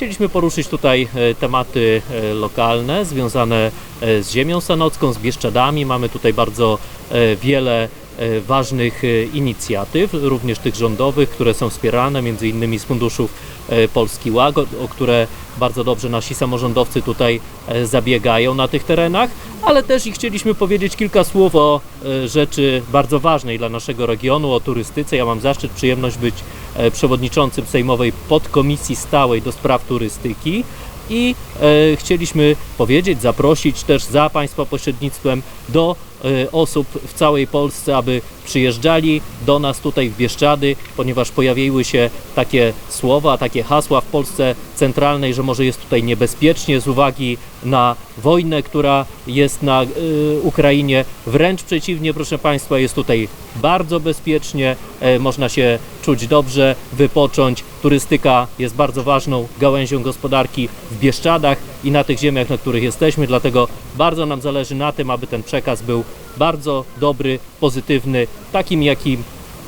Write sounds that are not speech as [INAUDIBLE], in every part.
Chcieliśmy poruszyć tutaj e, tematy e, lokalne związane e, z ziemią sanocką, z Bieszczadami. Mamy tutaj bardzo wiele ważnych inicjatyw, również tych rządowych, które są wspierane między innymi z funduszów Polski Ład, o które bardzo dobrze nasi samorządowcy tutaj zabiegają na tych terenach, ale też i chcieliśmy powiedzieć kilka słów o rzeczy bardzo ważnej dla naszego regionu, o turystyce. Ja mam zaszczyt, przyjemność być przewodniczącym Sejmowej Podkomisji Stałej do Spraw Turystyki i e, chcieliśmy powiedzieć, zaprosić też za Państwa pośrednictwem do e, osób w całej Polsce, aby przyjeżdżali do nas tutaj w Bieszczady, ponieważ pojawiły się takie słowa, takie hasła w Polsce centralnej, że może jest tutaj niebezpiecznie z uwagi na wojnę, która jest na e, Ukrainie. Wręcz przeciwnie, proszę Państwa, jest tutaj bardzo bezpiecznie, e, można się czuć dobrze, wypocząć. Turystyka jest bardzo ważną gałęzią gospodarki w Bieszczadach i na tych ziemiach, na których jesteśmy, dlatego bardzo nam zależy na tym, aby ten przekaz był bardzo dobry, pozytywny, takim jakim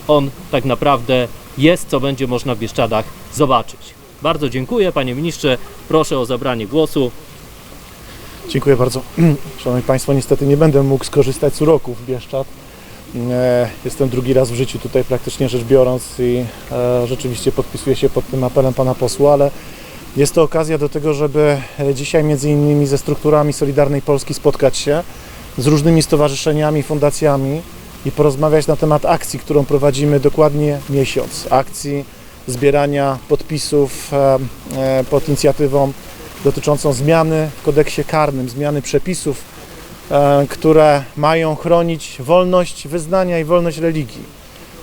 on tak naprawdę jest, co będzie można w Bieszczadach zobaczyć. Bardzo dziękuję, panie ministrze, proszę o zabranie głosu. Dziękuję bardzo. [CLEARS THROAT] Szanowni Państwo, niestety nie będę mógł skorzystać z uroków Bieszczad. E, Jestem drugi raz w życiu tutaj praktycznie rzecz biorąc i e, rzeczywiście podpisuję się pod tym apelem Pana posła, ale jest to okazja do tego, żeby e, dzisiaj między innymi ze strukturami Solidarnej Polski spotkać się z różnymi stowarzyszeniami, fundacjami i porozmawiać na temat akcji, którą prowadzimy dokładnie miesiąc. Akcji zbierania podpisów pod inicjatywą dotyczącą zmiany w kodeksie karnym, zmiany przepisów, które mają chronić wolność wyznania i wolność religii.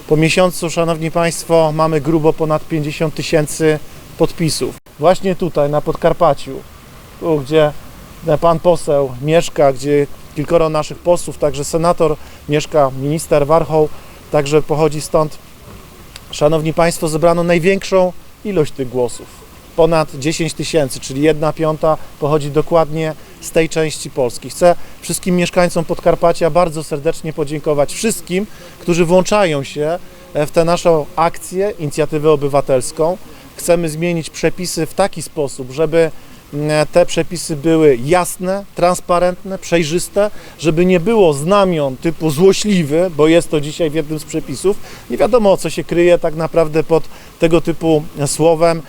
Po miesiącu, Szanowni Państwo, mamy grubo ponad 50 tysięcy podpisów. Właśnie tutaj, na Podkarpaciu, tu gdzie Pan poseł mieszka, gdzie kilkoro naszych posłów, także senator mieszka, minister Warchoł także pochodzi stąd. Szanowni Państwo, zebrano największą ilość tych głosów ponad 10 tysięcy, czyli jedna piąta pochodzi dokładnie z tej części Polski. Chcę wszystkim mieszkańcom Podkarpacia bardzo serdecznie podziękować, wszystkim, którzy włączają się e, w tę naszą akcję, inicjatywę obywatelską. Chcemy zmienić przepisy w taki sposób, żeby mm, te przepisy były jasne, transparentne, przejrzyste, żeby nie było znamion typu złośliwy, bo jest to dzisiaj w jednym z przepisów. Nie wiadomo, co się kryje tak naprawdę pod tego typu słowem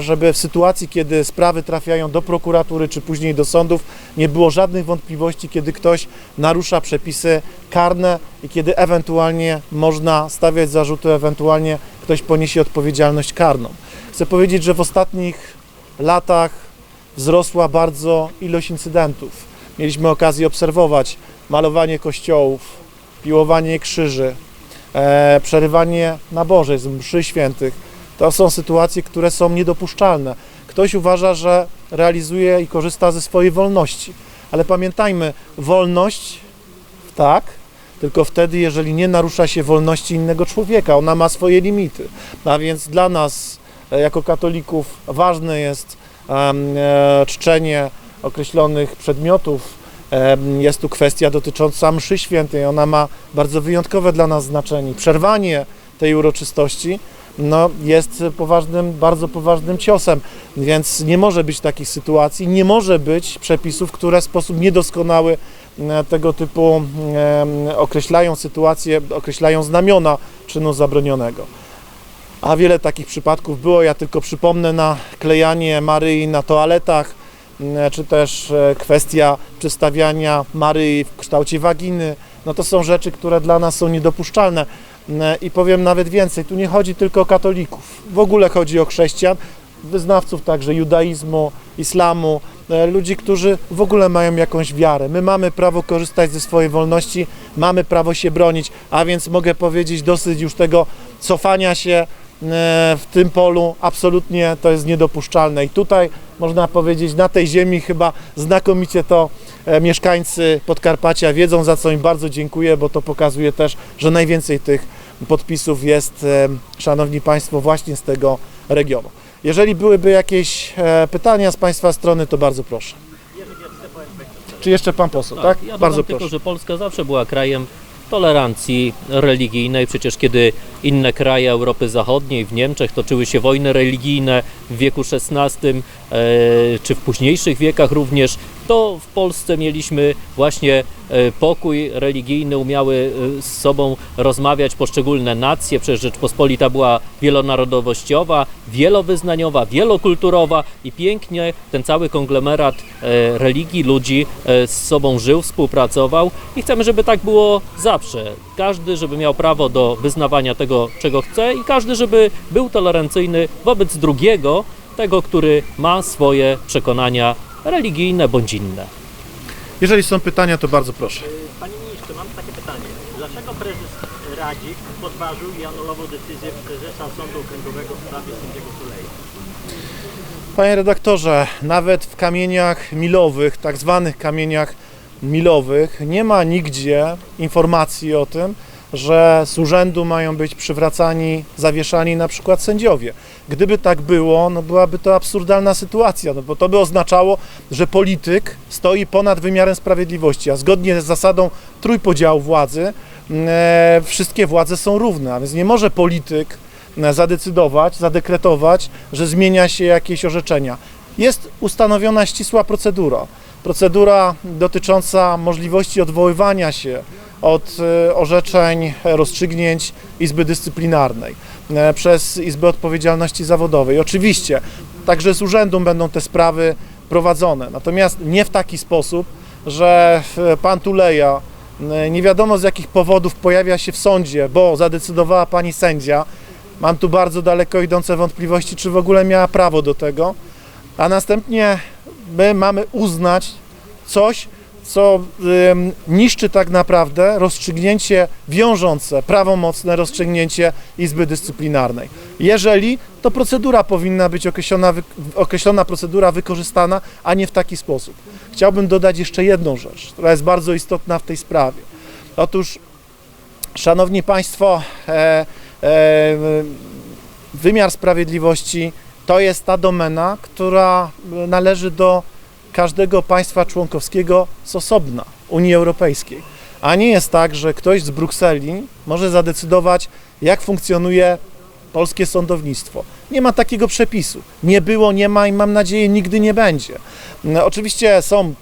żeby w sytuacji, kiedy sprawy trafiają do prokuratury czy później do sądów, nie było żadnych wątpliwości, kiedy ktoś narusza przepisy karne i kiedy ewentualnie można stawiać zarzuty, ewentualnie ktoś poniesie odpowiedzialność karną. Chcę powiedzieć, że w ostatnich latach wzrosła bardzo ilość incydentów. Mieliśmy okazję obserwować malowanie kościołów, piłowanie krzyży, e, przerywanie nabożeństw, mszy świętych. To są sytuacje, które są niedopuszczalne. Ktoś uważa, że realizuje i korzysta ze swojej wolności. Ale pamiętajmy, wolność tak, tylko wtedy, jeżeli nie narusza się wolności innego człowieka. Ona ma swoje limity. A więc dla nas, e, jako katolików, ważne jest e, czczenie określonych przedmiotów. Jest tu kwestia dotycząca mszy świętej. Ona ma bardzo wyjątkowe dla nas znaczenie. Przerwanie tej uroczystości no, jest poważnym, bardzo poważnym ciosem, więc nie może być takich sytuacji, nie może być przepisów, które w sposób niedoskonały e, tego typu określają sytuację, określają znamiona czynu zabronionego. A wiele takich przypadków było, ja tylko przypomnę na klejanie Maryi na toaletach, czy też e, kwestia przedstawiania Maryi w kształcie waginy. No to są rzeczy, które dla nas są niedopuszczalne. M, I powiem nawet więcej, tu nie chodzi tylko o katolików, w ogóle chodzi o chrześcijan, wyznawców także judaizmu, islamu, e, ludzi, którzy w ogóle mają jakąś wiarę. My mamy prawo korzystać ze swojej wolności, mamy prawo się bronić, a więc mogę powiedzieć dosyć już tego cofania się e, w tym polu. Absolutnie to jest niedopuszczalne. I tutaj można powiedzieć na tej ziemi chyba znakomicie to e, mieszkańcy Podkarpacia wiedzą za co im bardzo dziękuję, bo to pokazuje też, że najwięcej tych podpisów jest, e, szanowni państwo, właśnie z tego regionu. Jeżeli byłyby jakieś e, pytania z państwa strony, to bardzo proszę. Czy jeszcze pan poseł, tak? Ja bardzo dodam tylko, proszę. że Polska zawsze była krajem tolerancji religijnej. Przecież kiedy inne kraje Europy Zachodniej, w Niemczech toczyły się wojny religijne w wieku XVI, e, czy w późniejszych wiekach również, to w Polsce mieliśmy właśnie e, pokój religijny, umiały e, z sobą rozmawiać poszczególne nacje. Przecież Rzeczpospolita była wielonarodowościowa, wielowyznaniowa, wielokulturowa i pięknie ten cały konglomerat e, religii, ludzi z sobą żył, współpracował i chcemy, żeby tak było zawsze. Każdy, żeby miał prawo do wyznawania tego, czego chce i każdy, żeby był tolerancyjny wobec drugiego, tego, który ma swoje przekonania religijne bądź inne. Jeżeli są pytania, to bardzo proszę. Panie ministrze, mam takie pytanie. Dlaczego prezes Radzik podważył i anulował decyzję prezesa Sądu Okręgowego w sprawie sędziego Tuleja? Panie redaktorze, nawet w kamieniach milowych, tak zwanych kamieniach milowych, nie ma nigdzie informacji o tym, że z urzędu mają być przywracani, zawieszani na przykład sędziowie. Gdyby tak było, no byłaby to absurdalna sytuacja, no bo to by oznaczało, że polityk stoi ponad wymiarem sprawiedliwości, a zgodnie z zasadą trójpodziału władzy e, wszystkie władze są równe, a więc nie może polityk e, zadecydować, zadekretować, że zmienia się jakieś orzeczenia. Jest ustanowiona ścisła procedura. Procedura dotycząca możliwości odwoływania się od e, orzeczeń, rozstrzygnięć Izby Dyscyplinarnej e, przez Izbę Odpowiedzialności Zawodowej. Oczywiście, także z urzędu będą te sprawy prowadzone, natomiast nie w taki sposób, że pan Tuleja e, nie wiadomo z jakich powodów pojawia się w sądzie, bo zadecydowała pani sędzia. Mam tu bardzo daleko idące wątpliwości, czy w ogóle miała prawo do tego. A następnie my mamy uznać coś, co niszczy tak naprawdę rozstrzygnięcie wiążące, prawomocne rozstrzygnięcie Izby Dyscyplinarnej. Jeżeli, to procedura powinna być określona, określona procedura wykorzystana, a nie w taki sposób. Chciałbym dodać jeszcze jedną rzecz, która jest bardzo istotna w tej sprawie. Otóż, Szanowni Państwo, e, e, wymiar sprawiedliwości to jest ta domena, która należy do każdego państwa członkowskiego z osobna Unii Europejskiej. A nie jest tak, że ktoś z Brukseli może zadecydować, jak funkcjonuje polskie sądownictwo. Nie ma takiego przepisu. Nie było, nie ma i mam nadzieję nigdy nie będzie. No, Oczywiście są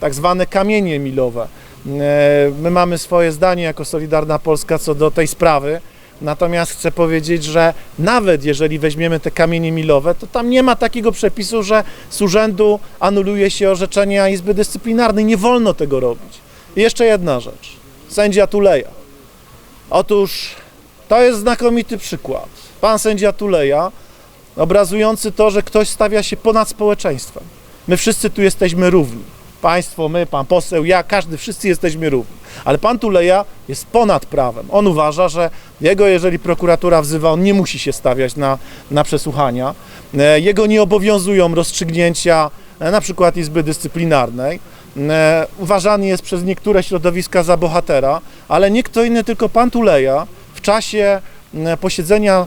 tak zwane kamienie milowe. E, My mamy swoje zdanie jako Solidarna Polska co do tej sprawy. Natomiast chcę powiedzieć, że nawet jeżeli weźmiemy te kamienie milowe, to tam nie ma takiego przepisu, że z urzędu anuluje się orzeczenia Izby Dyscyplinarnej. Nie wolno tego robić. I jeszcze jedna rzecz. Sędzia Tuleja. Otóż to jest znakomity przykład. Pan sędzia Tuleja, obrazujący to, że ktoś stawia się ponad społeczeństwem. My wszyscy tu jesteśmy równi. Państwo, my, pan poseł, ja, każdy, wszyscy jesteśmy równi. Ale pan Tuleja jest ponad prawem. On uważa, że jego, jeżeli prokuratura wzywa, on nie musi się stawiać na, na przesłuchania. E, Jego nie obowiązują rozstrzygnięcia e, na przykład Izby Dyscyplinarnej. E, Uważany jest przez niektóre środowiska za bohatera, ale nie kto inny, tylko pan Tuleja w czasie posiedzenia,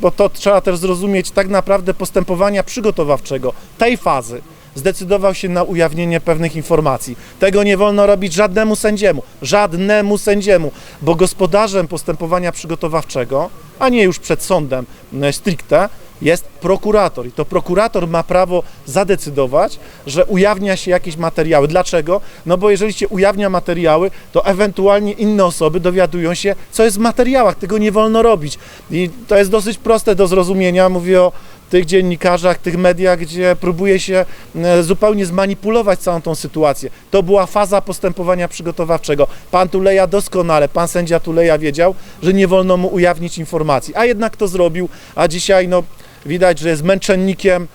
bo to trzeba też zrozumieć, tak naprawdę postępowania przygotowawczego tej fazy, zdecydował się na ujawnienie pewnych informacji. Tego nie wolno robić żadnemu sędziemu, żadnemu sędziemu, bo gospodarzem postępowania przygotowawczego, a nie już przed sądem e, stricte, jest prokurator i to prokurator ma prawo zadecydować, że ujawnia się jakieś materiały. Dlaczego? No bo jeżeli się ujawnia materiały, to ewentualnie inne osoby dowiadują się, co jest w materiałach. Tego nie wolno robić. I to jest dosyć proste do zrozumienia. Mówię o tych dziennikarzach, tych mediach, gdzie próbuje się e, zupełnie zmanipulować całą tą sytuację. To była faza postępowania przygotowawczego. Pan Tuleja doskonale, pan sędzia Tuleja wiedział, że nie wolno mu ujawnić informacji, a jednak to zrobił, a dzisiaj no, widać, że jest męczennikiem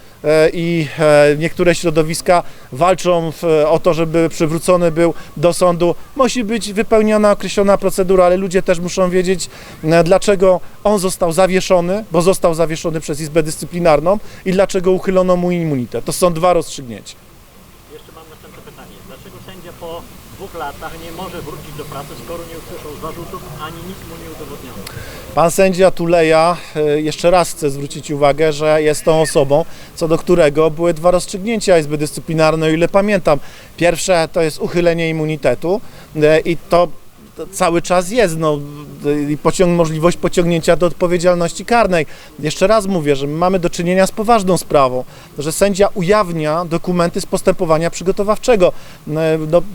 i e, niektóre środowiska walczą o to, żeby przywrócony był do sądu. Musi być wypełniona określona procedura, ale ludzie też muszą wiedzieć, e, dlaczego on został zawieszony, bo został zawieszony przez Izbę Dyscyplinarną i dlaczego uchylono mu immunitet. To są dwa rozstrzygnięcia. Jeszcze mam następne pytanie. Dlaczego sędzia po dwóch latach nie może wrócić do pracy, skoro nie usłyszał zarzutów, ani nic mu nie udowodniono? Pan sędzia Tuleja, e, jeszcze raz chcę zwrócić uwagę, że jest tą osobą, co do którego były dwa rozstrzygnięcia Izby Dyscyplinarnej, o ile pamiętam. Pierwsze to jest uchylenie immunitetu e, i to to cały czas jest no, i pociąg, możliwość pociągnięcia do odpowiedzialności karnej. Jeszcze raz mówię, że my mamy do czynienia z poważną sprawą, że sędzia ujawnia dokumenty z postępowania przygotowawczego. No,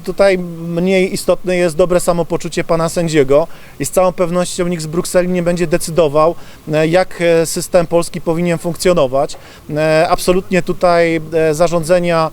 tutaj mniej istotne jest dobre samopoczucie pana sędziego i z całą pewnością nikt z Brukseli nie będzie decydował, e, jak e, system polski powinien funkcjonować. E, Absolutnie tutaj zarządzenia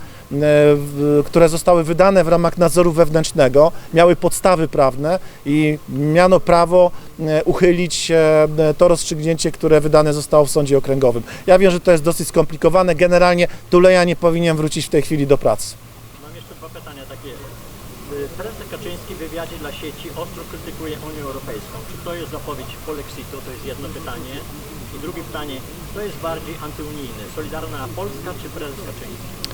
które zostały wydane w ramach nadzoru wewnętrznego, miały podstawy prawne i miano prawo e, uchylić e, to rozstrzygnięcie, które wydane zostało w sądzie okręgowym. Ja wiem, że to jest dosyć skomplikowane. Generalnie Tuleja nie powinien wrócić w tej chwili do pracy. Mam jeszcze dwa pytania takie. Y, Prezes Kaczyński w wywiadzie dla sieci ostro krytykuje Unię Europejską. Czy to jest zapowiedź polexitu? To jest jedno pytanie. I drugie pytanie, kto jest bardziej antyunijny? Solidarna Polska czy prezes Kaczyński?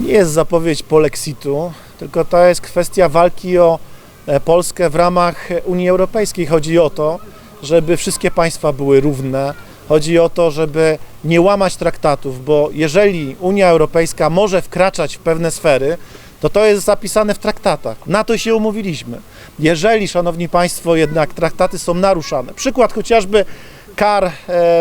Nie jest zapowiedź polexitu, tylko to jest kwestia walki o e, Polskę w ramach Unii Europejskiej. Chodzi o to, żeby wszystkie państwa były równe. Chodzi o to, żeby nie łamać traktatów, bo jeżeli Unia Europejska może wkraczać w pewne sfery, to to jest zapisane w traktatach. Na to się umówiliśmy. Jeżeli, szanowni państwo, jednak traktaty są naruszane, przykład chociażby kar e,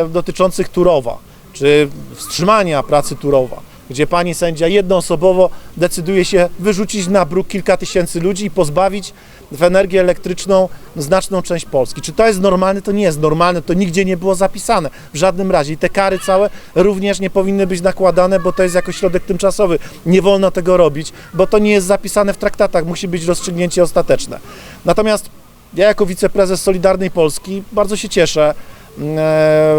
dotyczących Turowa, czy wstrzymania pracy Turowa, gdzie pani sędzia jednoosobowo decyduje się wyrzucić na bruk kilka tysięcy ludzi i pozbawić w energię elektryczną znaczną część Polski. Czy to jest normalne? To nie jest normalne, to nigdzie nie było zapisane w żadnym razie. I te kary całe również nie powinny być nakładane, bo to jest jako środek tymczasowy. Nie wolno tego robić, bo to nie jest zapisane w traktatach, musi być rozstrzygnięcie ostateczne. Natomiast ja jako wiceprezes Solidarnej Polski bardzo się cieszę e,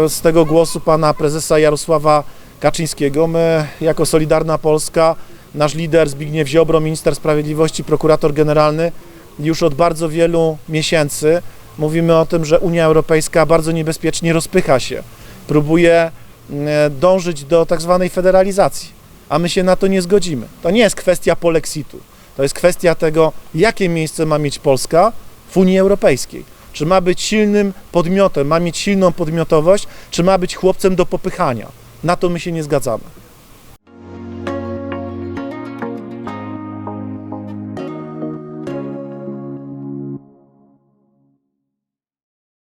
z tego głosu pana prezesa Jarosława Kaczyńskiego. My jako Solidarna Polska, nasz lider Zbigniew Ziobro, minister sprawiedliwości, prokurator generalny, już od bardzo wielu miesięcy mówimy o tym, że Unia Europejska bardzo niebezpiecznie rozpycha się. Próbuje e, dążyć do tak zwanej federalizacji, a my się na to nie zgodzimy. To nie jest kwestia polexitu. To jest kwestia tego, jakie miejsce ma mieć Polska w Unii Europejskiej. Czy ma być silnym podmiotem, ma mieć silną podmiotowość, czy ma być chłopcem do popychania. Na to my się nie zgadzamy.